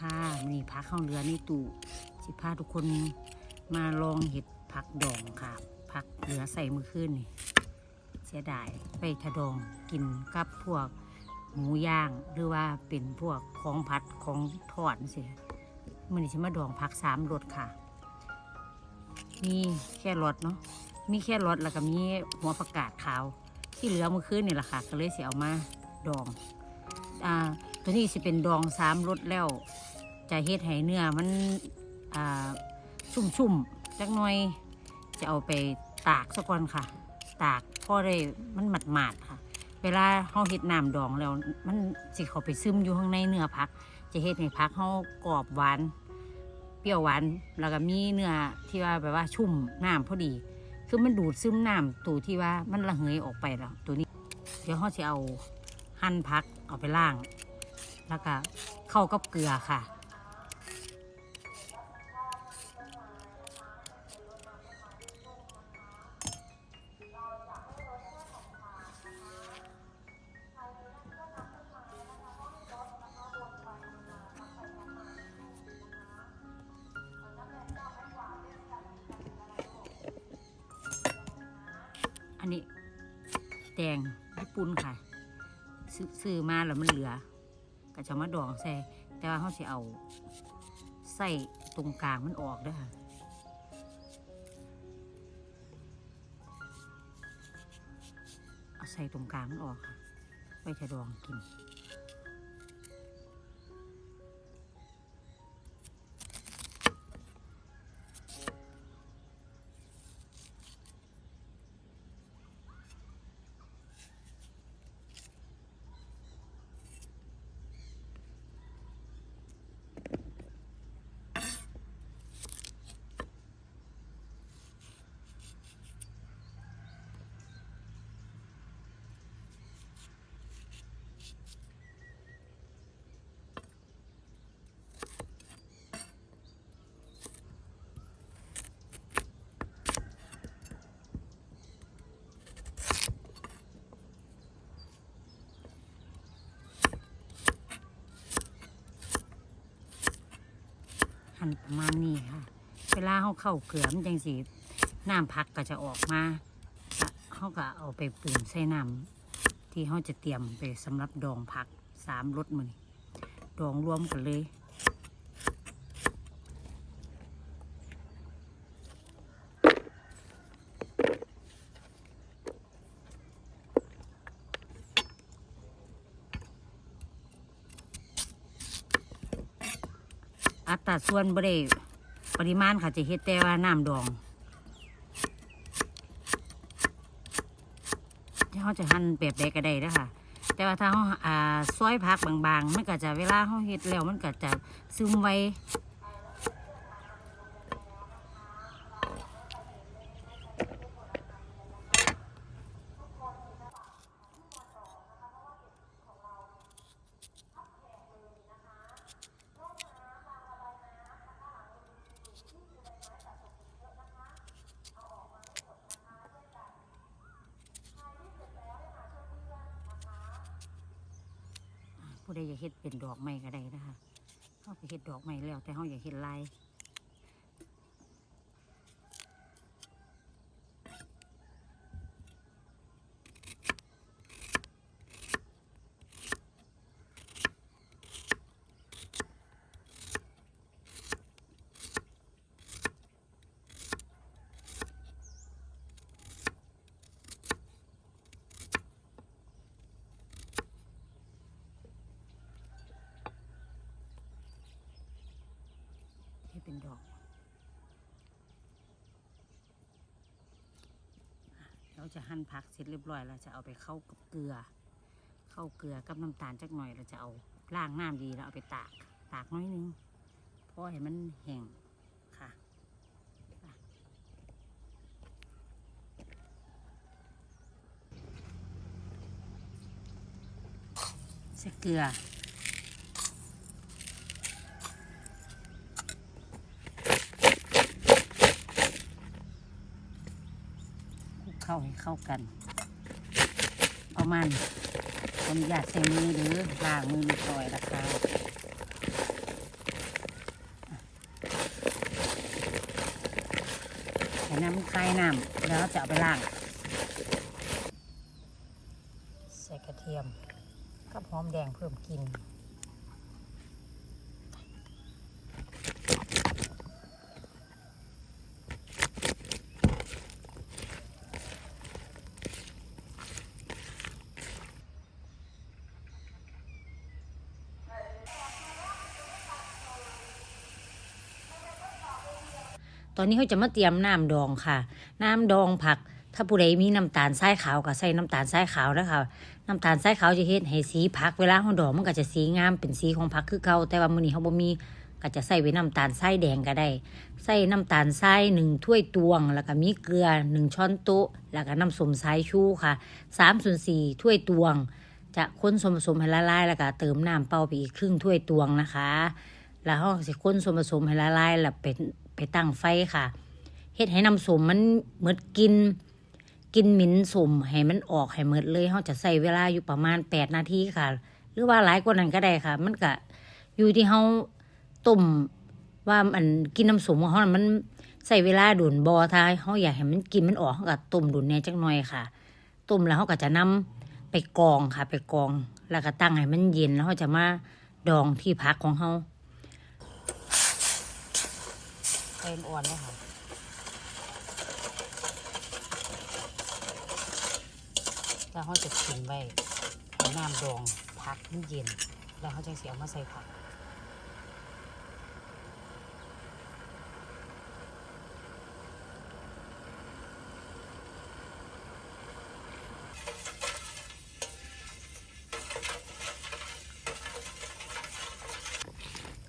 ค่ะมีพักข้าวเรือในตู้สิพาทุกคนมาลองเห็ดผักดองค่ะ ผักเหลือใส่มือขึ้นนี่เสียดายไปทะดองกินกับพวกหมูย่างหรือว่าเป็นพวกของผัดของทอดเสิมันนี้ฉันมาดองผักสามรสค่ะ มีแค่รสเนาะมีแค่รสแล้วก็มีหัวผักกาดขาว ที่เหลือมื่อคืนนี่แหละค่ะ ก็เลยเสียเอามาดองอ่าตัวนี้สิเป็นดองสามรสแล้ว จะเฮ็ดให้เนื้อมันอ่าชุ่มๆจักหน่อยจะเอาไปตากซะก่อนค่ะ ตากพอได้มันหมาดๆค่ะ เวลาเฮาเฮ็ดน้ำดองแล้วมันสิเข้าไปซึมอยู่ข้างในเนื้อผัก จะเฮ็ดให้ผักเฮากรอบหวานเปรี้ยวหวานแล้วก็มีเนื้อที่ว่าแบบว่าชุ่มน้ำพอดี คือมันดูดซึมน้ำตัวที่ว่ามันระเหยออกไปแล้วตัวนี้ เดี๋ยวเขาจะเอาหั่นพักเอาไปล่าง แล้วก็เข้ากับเกลือค่ะ นี้แตงญี่ปุ่นค่ะ ซื้อมาแล้วมันเหลือ ก็จะมาดองใส่แต่ว่าเขาสิเอาใส่ตรงกลางมันออกด้วยค่ะเอาใส่ตรงกลางมันออกค่ะไว้จะดองกิน ประมาณนี้ค่ะ เวลาเขาเข้าเกลือมจังสีน้ำพักก็จะออกมาก็เขาก็เอาไปปรุงใส่น้ำที่เขาจะเตรียมไปสำหรับดองผักสามรสมือนี้ดองรวมกันเลย อัตราส่วนบริปริมาณค่ะจะเฮ็ดแต่ว่าน้ำดองเขาจะหั่นแบบใดก็ได้นะค่ะ แต่ว่าถ้าเขาอ่าซอยพักบางๆมันก็จะเวลาเขาเฮ็ดแล้วมันก็จะซึมไว ผู้ใดอยากเฮ็ดเป็นดอกไม้ก็ได้นะคะเขาไปเฮ็ดดอกไม้แล้ว แต่เขาอยากเฮ็ดลาย ที่เป็นดอกเราจะหั่นผักเสร็จเรียบร้อยแล้วจะเอาไปเข้ากับเกลือ เข้าเกลือกับน้ำตาลจักหน่อยเราจะเอาล้างน้ำดีแล้วเอาไปตากตากน้อยนึงเพราะให้มันแห้งค่ะอะใส่เกลือ เข้าให้เข้ากัน เอามันคนอยากใส่มือหรือล่างมือปต่อยราคาใส่น้ำคลายน้ำแล้วจะเอาไปล่าง ใส่กระเทียมกับหอมแดงเพิ่มกลิ่น อนนี้เขาจะมาเตรียมน้ำดองค่ะ น้ำดองผัก ถ้าผู้ใดมีน้ำตาลทรายขาวก็ใส่น้ำตาลทรายขาวนะคะน้ำตาลทรายขาวจะเฮ็ดให้สีผักเวลาเขาดองมันก็จะสีงามเป็นสีของผักคือเก่าแต่ว่ามื้อนี้เขาบ่มีก็จะใส่ไว้น้ำตาลทรายแดงก็ได้ใส่น้ำตาลทรายหนึ่งถ้วยตวง แล้วก็มีเกลือหนึ่งช้อนโต๊ะ แล้วก็น้ำส้มสายชูค่ะสามส่วนสี่ถ้วยตวง จะคนส่วนผสมให้ละลายแล้วก็เติมน้ำเปล่าไปอีกครึ่งถ้วยตวงนะคะ แล้วเขาก็สิคนส่วนผสมให้ละลายแล้วไป ไปตั้งไฟค่ะเฮ็ดให้น้ำสมมันเหมือนกิน กินหมิ่นสมให้มันออกให้หมดเลยเขาจะใส่เวลาอยู่ประมาณแปดนาทีค่ะ หรือว่าหลายกว่านั้นก็ได้ค่ะ มันก็อยู่ที่เขาต้มว่ามันกินน้ำสมของเขามันใส่เวลาดุนบอถ้าเขาอยากให้มันกินมันออกเขาก็ต้มดุนแน่จักหน่อยค่ะต้มแล้วเขาก็จะนำไปกองค่ะ ไปกอง แล้วก็ตั้งให้มันเย็นแล้วเขาจะมาดองที่พักของเขา ไฟอ่อนเลยค่ะแล้วเขาจะทิ้งไว้ให้น้ำดองพักมันเย็น แล้วเขาจะเสียมาใส่ผัก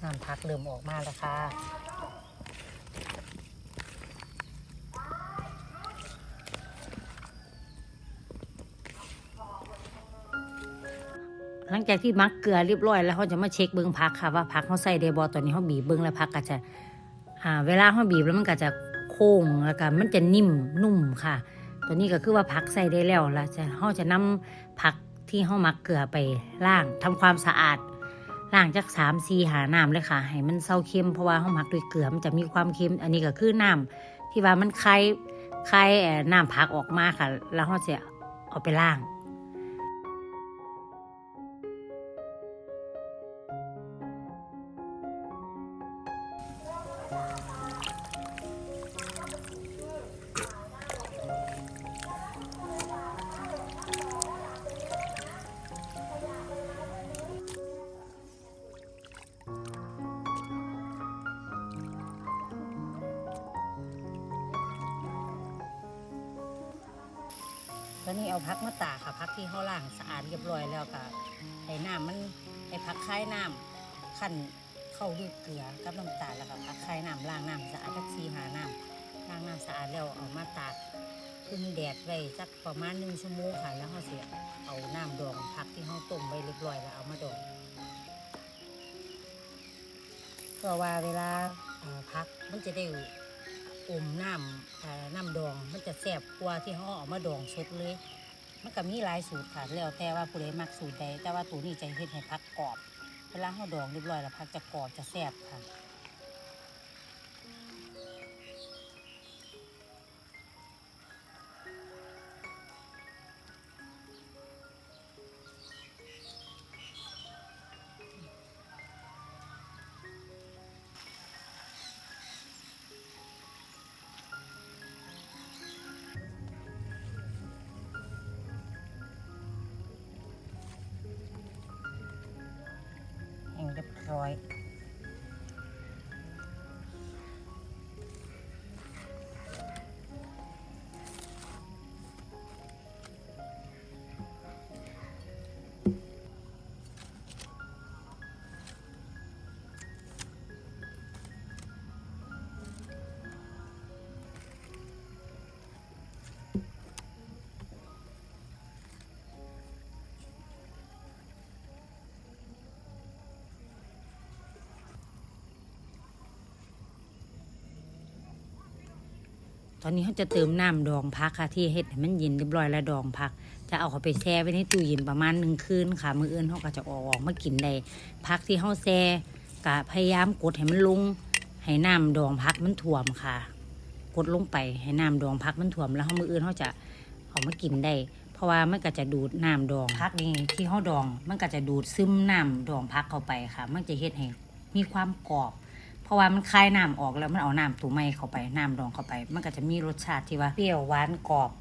น้ำพักเริ่มออกมาแล้วค่ะ งจากที่มักเกลือเรียบร้อยแล้วเขาจะมาเช็คเบิ้งพักค่ะว่าพักเขาใส่ได้บอตอนนี้เขาบีบเบิ้งแล้วพักก็จะอ่าเวลาเขาบีบแล้วมันก็จะโค้งแล้วก็มันจะนิ่มนุ่มค่ะ ตัวนี้ก็คือว่าพักใส่ได้แล้วแล้วจะเขาจะนำผักที่เขามักเกลือไปล้างทำความสะอาดล้างจากสามสี่หาน้ำเลยค่ะให้มันเศร้าเค็มเพราะว่าเขาหมักด้วยเกลือมันจะมีความเค็มอันนี้ก็คือน้ำที่ว่ามันคลายคลายน้ำผักออกมาค่ะ แล้วเขาจะเอาไปล้าง อนนี้เอาพักมาตากค่ะพักที่เขาล้างสะอาดเรียบร้อยแล้วก็ไอ้น้ำมันไอ้พักคล้ายน้ำขั้นเข้าด้วยเกลือกับน้ำตาลแล้วก็พักคล้ายน้ำล้างน้ำสะอาดจักซีหาน้ำล้างน้ำสะอาดแล้วเอามาตากพึ่งแดดไว้สักประมาณหนึ่งชั่วโมงค่ะแล้วเขาเสียเอาน้ำดองพักที่เขาต้มไว้เรียบร้อยแล้วเอามาดองเพราะว่าเวลาพักมันจะได้ อมน้ำอ่อน้ำดองมันจะแซ่บกว่าที่เขาเอามาดองสดเลย มันก็มีหลายสูตรค่ะแล้วแต่ว่าผู้ใดมักสูตรใดแต่ว่าตัวนี้จะเฮ็ดให้พักกรอบเวลาเขาดองเรียบร้อยแล้วพักจะกรอบจะแซ่บค่ะ ตอนนี้เขาจะเติมน้ำดองพักค่ะ ที่เฮ็ดให้มันเย็นเรียบร้อยแล้วดองพัก จะเอาเขาไปแช่ไว้ในตู้เย็นประมาณหนึ่งคืนค่ะ มืออื่นเขาก็จะเอาออกมากินได้พักที่เขาแช่ก็พยายามกดให้มันลงให้น้ำดองพักมันท่วมค่ะ กดลงไปให้น้ำดองพักมันถ่วมแล้วเฮามืออื่นเฮาจะเอามากินได้ เพราะว่ามันก็จะดูดน้ำดองพักนี่ที่เฮาดอง มันก็จะดูดซึมน้ำดองพักเข้าไปค่ะ มันจะเฮ็ดให้มีความกรอบ ราะว่ามันคายน้ำออกแล้วมันเอาน้ำตัวไม่เข้าไปน้ำดองเข้าไป มันก็จะมีรสชาติที่ว่าเปรี้ยวหวานกรอบ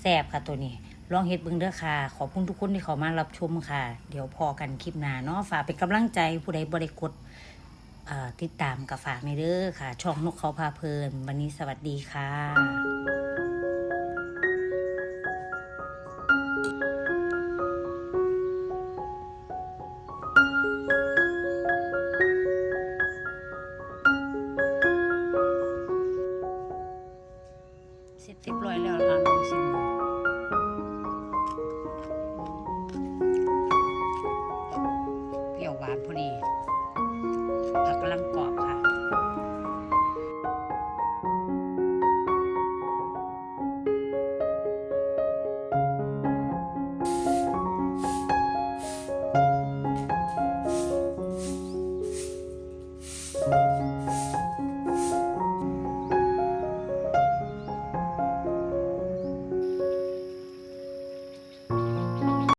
แซ่บค่ะตัวนี้ลองเฮ็ดเบิ่งเด้อค่ะ ขอบคุณทุกคนที่เข้ามารับชมค่ะ เดี๋ยวพอกันคลิปหน้าเนาะฝากเป็นกำลังใจผู้ใดบริกดติดตามกับฝากในเด้อค่ะ ช่องนกเขาพาเพลิน วันนี้สวัสดีค่ะ